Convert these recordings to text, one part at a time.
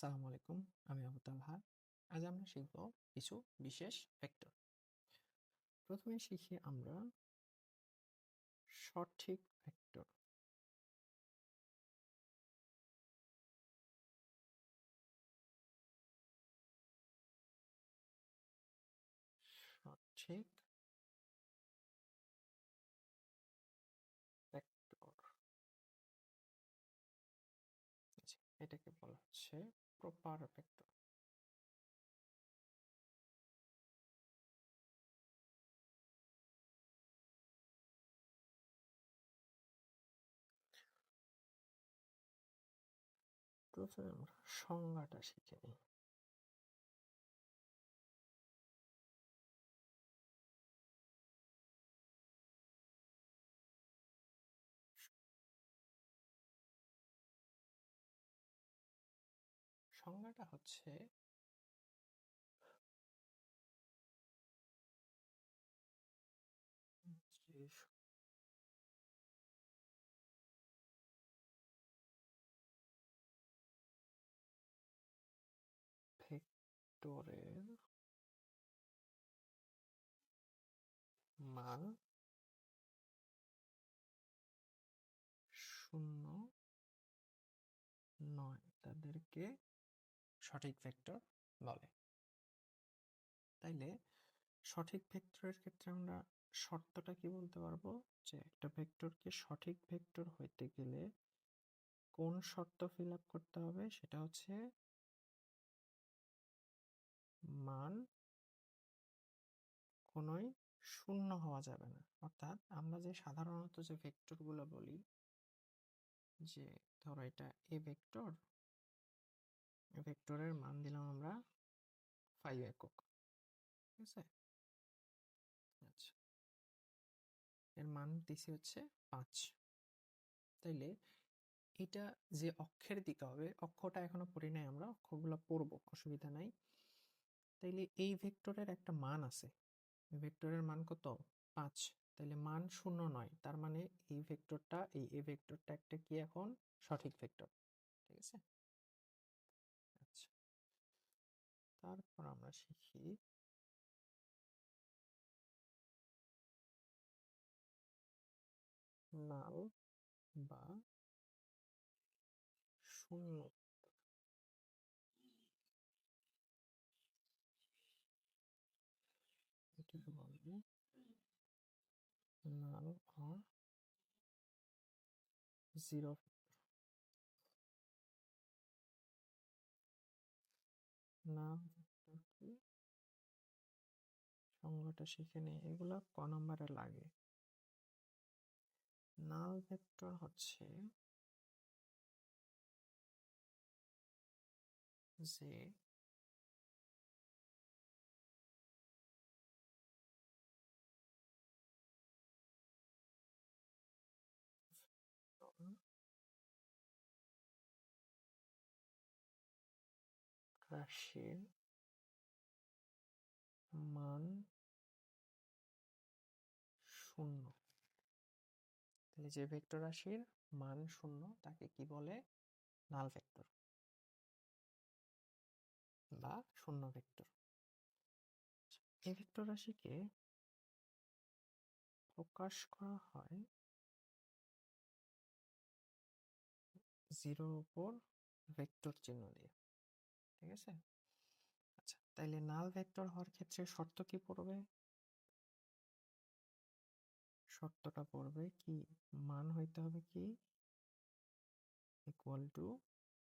আসসালামু আলাইকুম, আমি আবু তালহা। আজ আমরা শিখব কিছু বিশেষ ভেক্টর প্রথমে শিখি আমরা সঠিক ভেক্টর এটাকে বলা হচ্ছে প্রপার ভেক্টর আমরা সংজ্ঞাটা শিখে নিই। সংজ্ঞাটা হচ্ছে ভেক্টরের মান শূন্য নয়। তাদেরকে সঠিক ভেক্টর বলে। তাইলে সঠিক ভেক্টরের ক্ষেত্রে আমরা শর্তটা কি বলতে পারব? যে একটা ভেক্টরকে সঠিক ভেক্টর হইতে গেলে কোন শর্ত ফিল আপ করতে হবে? সেটা হচ্ছে মান কোনোই শূন্য হওয়া যাবে না। অর্থাৎ আমরা যে সাধারণত যে ভেক্টরগুলো বলি, যে ধরো এটা এ ভেক্টর ভেক্টরের মান দিলাম আমরা ফাইভ একক, ঠিক আছে? আচ্ছা। এর মান দিছি হচ্ছে পাঁচ। তাইলে এটা যে অক্ষের দিকে হবে, অক্ষটা এখনও পড়ি নাই আমরা, অক্ষগুলো পড়ব, অসুবিধা নাই। তাইলে এই ভেক্টরের একটা মান আছে। ভেক্টরের মান কত? পাঁচ। তাইলে মান শূন্য নয়, তার মানে এই ভেক্টরটা, এই এ ভেক্টরটা একটা কি এখন? সঠিক ভেক্টর, ঠিক আছে? তারপর আমরা শিখি নাল বা শূন্য। এটাকে বলব নাল or জিরো। কি? সংজ্ঞাটা শিখে নেই এগুলা ক নম্বরে লাগে? নাল ভেক্টর হচ্ছে যে রাশির মান শূন্য তাহলে যে ভেক্টর রাশির মান শূন্য, তাকে কি বলে? নাল ভেক্টর বা শূন্য ভেক্টর এই ভেক্টর রাশিকে প্রকাশ করা হয় জিরোর উপর ভেক্টর চিহ্ন দিয়ে। ঠিক আছে? আচ্ছা তাইলে নাল ভেক্টর হওয়ার ক্ষেত্রে শর্ত কি পড়বে? শর্তটা পড়বে কি, মান হইতে হবে কি? ইকুয়াল টু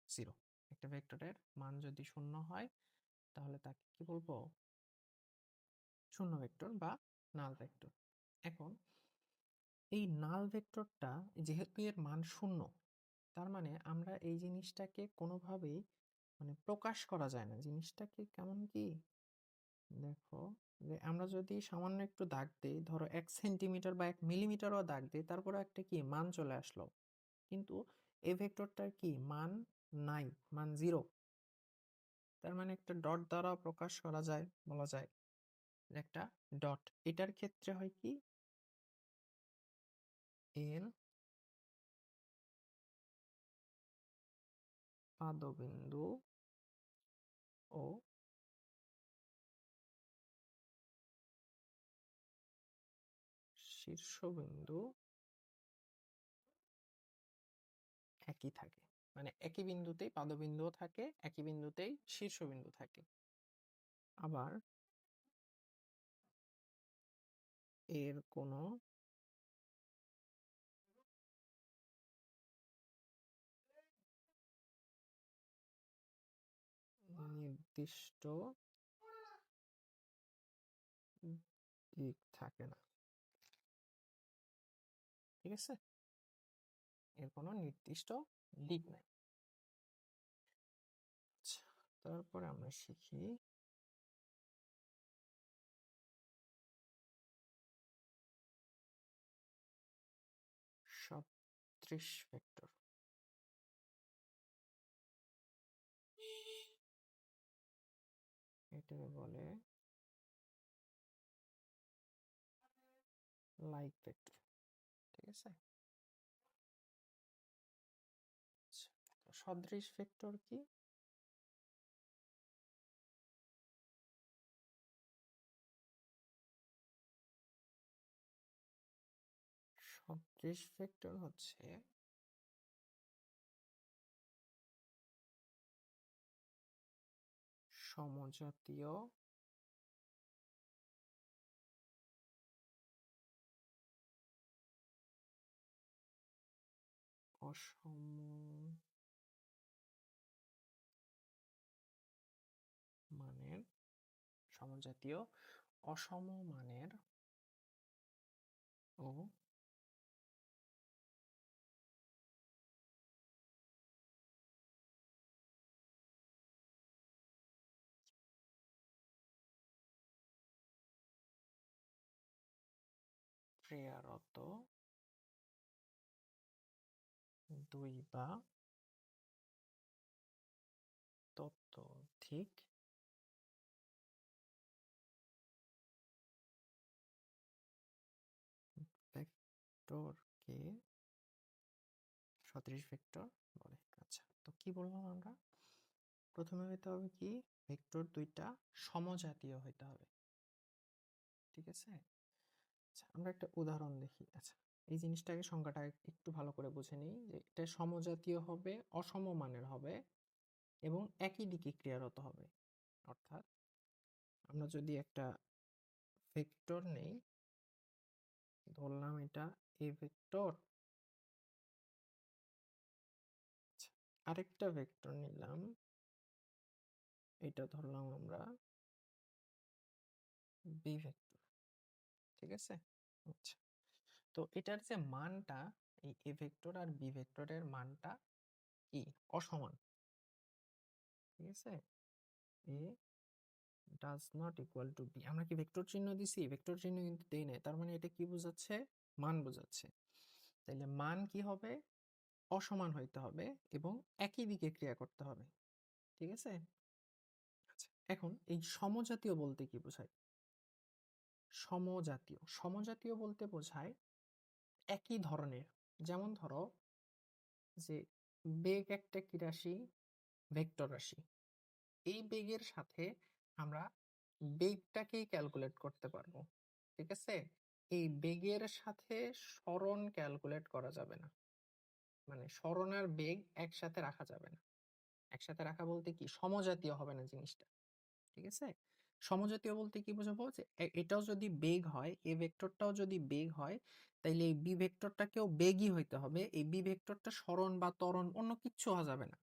জিরো একটা ভেক্টরের মান যদি শূন্য হয়, তাহলে তাকে কি বলব? শূন্য ভেক্টর বা নাল ভেক্টর এখন, এই নাল ভেক্টরটা যেহেতু এর মান শূন্য, তার মানে আমরা এই জিনিসটাকে কোনোভাবেই মানে প্রকাশ করা যায় না। জিনিসটাকে কেমন কি? দেখো, যে আমরা যদি সামান্য একটু দাগ দিই, ধরো এক সেন্টিমিটার বা এক মিলিমিটারও দাগ দিই তারপরে একটা কি? মান চলে আসলো। কিন্তু এই ভেক্টরটার কি? মান নাই, মান জিরো। তার মানে একটা ডট দ্বারা প্রকাশ করা যায়, বলা যায়। একটা ডট। এটার ক্ষেত্রে হয় কি? এর পাদবিন্দু ও শীর্ষবিন্দু একই থাকে। মানে একই বিন্দুতেই পাদবিন্দুও থাকে একই বিন্দুতেই শীর্ষবিন্দু থাকে। আবার এর কোনো নির্দিষ্ট দিক থাকে না। ঠিক আছে? এর কোনো নির্দিষ্ট দিক নাই। আচ্ছা, তারপরে আমরা শিখি। সদৃশ ভেক্টর লাইক ভেক্টর ঠিক আছে? আচ্ছা, সদৃশ ভেক্টর কি? সদৃশ ভেক্টর হচ্ছে সমজাতীয় অসম মানের সমজাতীয় অসম মানের ও ক্রিয়ারত দুই বা ততোধিক ভেক্টরকে সদৃশ ভেক্টর বলে আচ্ছা তো কি বললাম আমরা প্রথমে হইতে হবে কি ভেক্টর দুইটা সমজাতীয় হইতে হবে ঠিক আছে আচ্ছা আমরা একটা উদাহরণ দেখি আচ্ছা এই জিনিসটাকে সংখ্যাটা একটু ভালো করে বুঝে নিই যে এটা সমজাতীয় হবে অসম মানের হবে এবং একই দিকে ক্রিয়ারত হবে। অর্থাৎ আমরা যদি একটা ভেক্টর নেই ধরলাম এটা এ ভেক্টর আচ্ছা, আরেকটা ভেক্টর নিলাম। এটা ধরলাম আমরা বি ভেক্টর ঠিক আছে? আচ্ছা। তো এটার যে মানটা, এই এ ভেক্টর আর বি ভেক্টরের মানটা কি? অসমান। ঠিক আছে? A does not equal to B আমরা কি ভেক্টর চিহ্ন দিছি? ভেক্টর চিহ্ন কিন্তু দেই নাই। তার মানে এটা কি বোঝাচ্ছে? মান বোঝাচ্ছে। তাইলে মান কি হবে? অসমান হইতে হবে এবং একই দিকে ক্রিয়া করতে হবে। ঠিক আছে? আচ্ছা এখন এই সমজাতীয় বলতে কি বোঝায়? সমজাতীয়। সমজাতীয় বলতে বোঝায় একই ধরনের। যেমন ধরো যে বেগ একটা কি রাশি, ভেক্টর রাশি। এই বেগের সাথে আমরা বেগটাকেই ক্যালকুলেট করতে পারব, ঠিক আছে? এই বেগের সাথে সরণ ক্যালকুলেট করা যাবে না। মানে সরণ আর বেগ একসাথে রাখা যাবে না। একসাথে রাখা বলতে কি? সমজাতীয় হবে না জিনিসটা, ঠিক আছে? সমজাতীয় বলতে কি বোঝাবো? যে এটাও যদি বেগ হয় এ ভেক্টরটাও যদি বেগ হয় তাইলে এই বি ভেক্টরটাকেও বেগই হইতে হবে। এই বি ভেক্টরটা সরণ বা ত্বরণ অন্য কিচ্ছু হওয়া যাবে না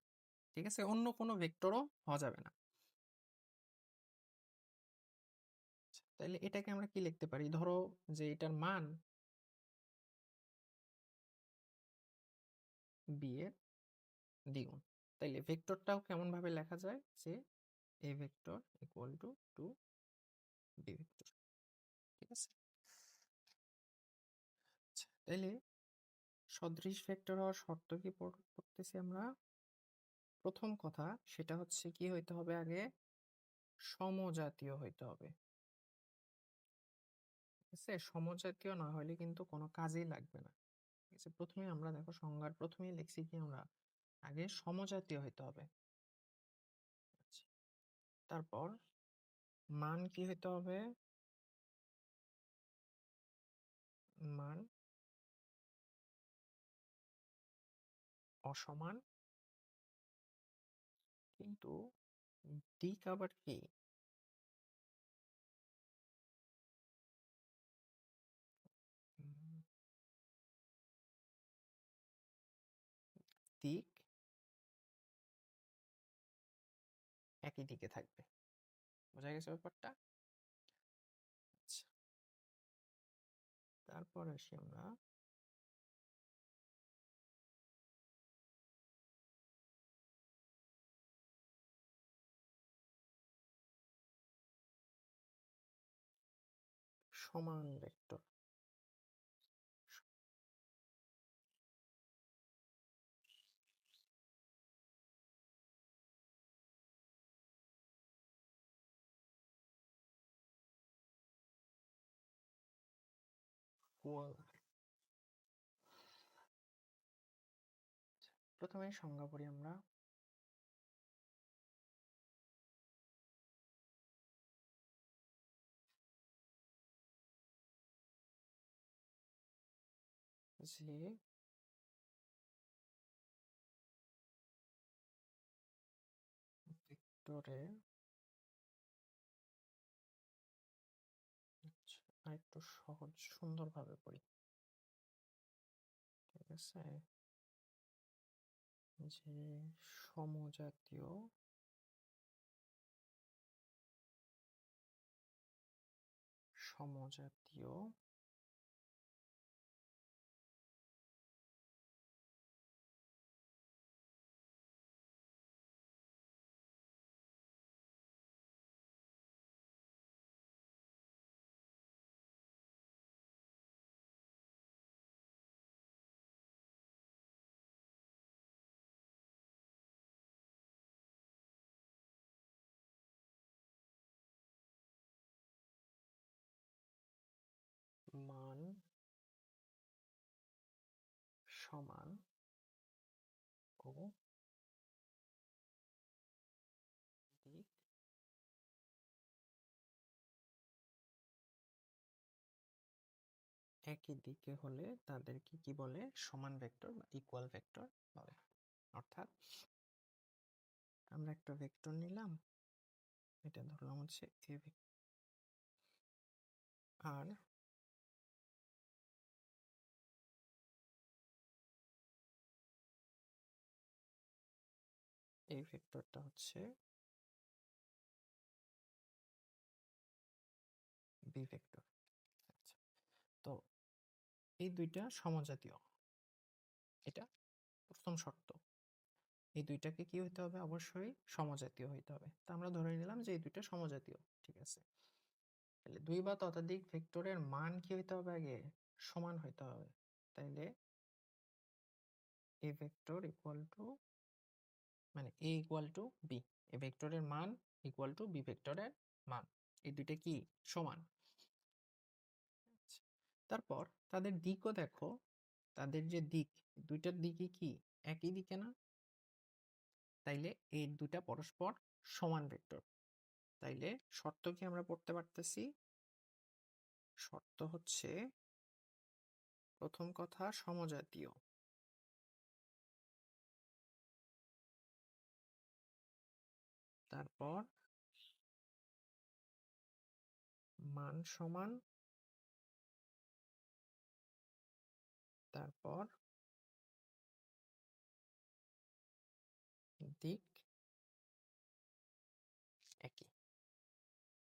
ঠিক আছে? অন্য কোনো ভেক্টরও হওয়া যাবে না। আচ্ছা, তাইলে এটাকে আমরা কি লিখতে পারি? ধরো যে এটার মান বি এর দ্বিগুণ। তাইলে ভেক্টরটাও কেমন ভাবে লেখা যায়? যে A vector equal to to B vector ঠিক আছে? তাইলে সদৃশ ভেক্টর হওয়ার শর্ত কি পড়- পড়তেছি আমরা? প্রথম কথা সেটা হচ্ছে কি হইতে হবে আগে? সমজাতীয় হইতে হবে। ঠিক আছে? সমজাতীয় না হলে কিন্তু কোনো কাজেই লাগবে না। ঠিক আছে? প্রথমে আমরা দেখো সংজ্ঞার প্রথমেই লিখছি কি আমরা? আগে সমজাতীয় হইতে হবে। আচ্ছা, তারপর মান কি হইতে হবে? মান অসমান। কিন্তু দিক আবার কি? দিক একই দিকে থাকবে। বোঝা গেছে ব্যাপারটা? আচ্ছা। তারপর আসি আমরা। সমান ভেক্টর প্রথমে সংজ্ঞা পড়ি আমরা। যে ভেক্টরের আরেকটু সহজ সুন্দরভাবে পড়ি ঠিক আছে যে সমজাতীয় সমজাতীয় মান সমান ও দিক একই দিকে হলে তাদেরকে কি বলে? সমান ভেক্টর বা ইকুয়াল ভেক্টর বলে। অর্থাৎ আমরা একটা ভেক্টর নিলাম, এটা ধরলাম হচ্ছে এ আর এই ভেক্টরটা হচ্ছে বি ভেক্টর। আচ্ছা তো এই দুইটা সমজাতীয়। এটা প্রথম শর্ত। এই দুইটাকে কি হইতে হবে? অবশ্যই সমজাতীয় হইতে হবে। তা আমরা ধরে নিলাম যে এই দুইটা সমজাতীয়, ঠিক আছে? তাহলে দুই বা ততোধিক ভেক্টরের মান কি হইতে হবে আগে? সমান হইতে হবে। তাইলে এ ভেক্টর ইকুয়াল টু মানে A equal to B A ভেক্টরের মান ইকুয়াল টু বি ভেক্টরের মান, এই দুইটা কি সমান? তারপর তাদের দিকও দেখো, তাদের যে দিক, দুইটার দিকই কি একই দিকে না? তাইলে এই দুটা পরস্পর সমান ভেক্টর। তাইলে শর্ত কি আমরা পড়তে পারতেছি? শর্ত হচ্ছে প্রথম কথা সমজাতীয়। তারপর মান সমান তারপর